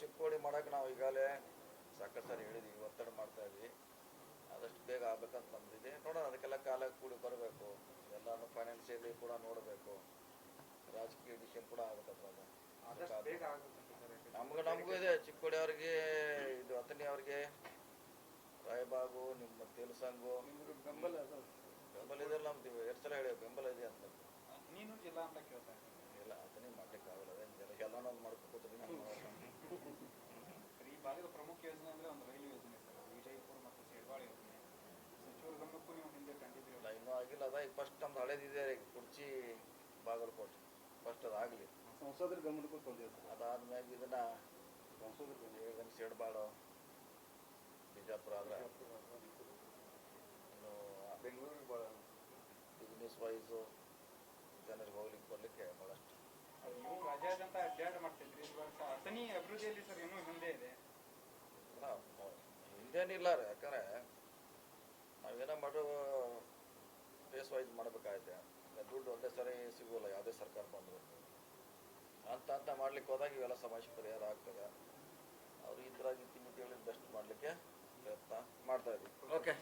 ಚಿಕ್ಕೋಡಿ ಮಾಡಕ್ಕೆ ನಾವು ಈಗಾಗಲೇ ಸಾಕಷ್ಟು ಸಾರಿ ಹೇಳಿದ್ವಿ ಒತ್ತಡ ಮಾಡ್ತಾ ಇದ್ವಿ. ಆದಷ್ಟು ಬೇಗ ಆಗ್ಬೇಕಂತ ನಮ್ದಿದೆ ನೋಡೋಣ ಅದಕ್ಕೆಲ್ಲ ಕಾಲ ಕೂಡಿ ಬರಬೇಕು. ಎಲ್ಲಾನು ಫೈನಾನ್ಷಿಯಲಿ ಕೂಡ ನೋಡಬೇಕು. ರಾಜಕೀಯ ವಿಷಯ ಕೂಡ ಆಗ್ಬೇಕಂತ ಆದಷ್ಟು ಬೇಗ ಆಗುತ್ತೆ ನಮ್ಗೆ ನಮಗೂ ಇದೆ. ಚಿಕ್ಕೋಡಿ ಅವ್ರಿಗೆ ಇದು ಅತನಿ ಅವ್ರಿಗೆ ರಾಯಬಾಗು ನಿಮ್ಮ ತೆಲುಸಂಗು. ಬೆಂಬಲ ಬೆಂಬಲ ಇದೆ ನಮ್ದು ಎರಡು ಸಲ ಹೇಳಿ ಬೆಂಬಲ ಇದೆ. ಈಗ ಕುರ್ಚಿ ಬಾಗಲಕೋಟೆ ಫಸ್ಟ್ ಅದಾಗಲಿ ಸಂಸದರ ಗಮನಕ್ಕೂ ತಂದಿದೆ ಸರ್ ಅದಾದ್ಮೇಲೆ ಇದನ್ನ ಸಂಸದರ ಗಮನ. ಸೇಡ್ಬಾಳು ಬಿಜಾಪುರ ಆದ್ರೆ. ಇನ್ನು ಬೆಂಗಳೂರಿಗೆ ಭಾಳ ಬಿಸ್ನೆಸ್ ವೈಸು ಜನರಿಗೆ ಹೋಗ್ಲಿಕ್ಕೆ ಬರ್ಲಿಕ್ಕೆ ಭಾಳಷ್ಟು ನೀವು ರಾಜ್ಯಾದ್ಯಂತ ಅಡ್ಡಾಡ ಮಾಡ್ತಿದ್ರಿ. ವರ್ಷ ಅಥಣಿ ಅಭಿವೃದ್ಧಿಯಲ್ಲಿ ಸರ್ ಇನ್ನೂ ಹಿಂದೆ ಇದೆ. ಹಿಂದೇನಿಲ್ಲ ರೀ. ಯಾಕಂದ್ರೆ ನಾವೇನ ಮಾಡೋ ಫೇಸ್ ವೈಸ್ ಮಾಡಬೇಕಾಗುತ್ತೆ. ದುಡ್ಡು ಒಂದೇ ಸರಿ ಸಿಗೋಲ್ಲ, ಯಾವುದೇ ಸರ್ಕಾರ ಬಂದರು. ಅಂತ ಅಂತ ಮಾಡ್ಲಿಕ್ಕೆ ಹೋದಾಗ ಇವೆಲ್ಲ ಸಮಸ್ಯೆ ಪರಿಹಾರ ಆಗ್ತದೆ. ಅವ್ರು ಇದ್ರಾಗಿ ತಿಂಡಿ ಬೆಸ್ಟ್ ಮಾಡಲಿಕ್ಕೆ ಪ್ರಯತ್ನ ಮಾಡ್ತಾ ಇದ್ದೀವಿ. ಓಕೆ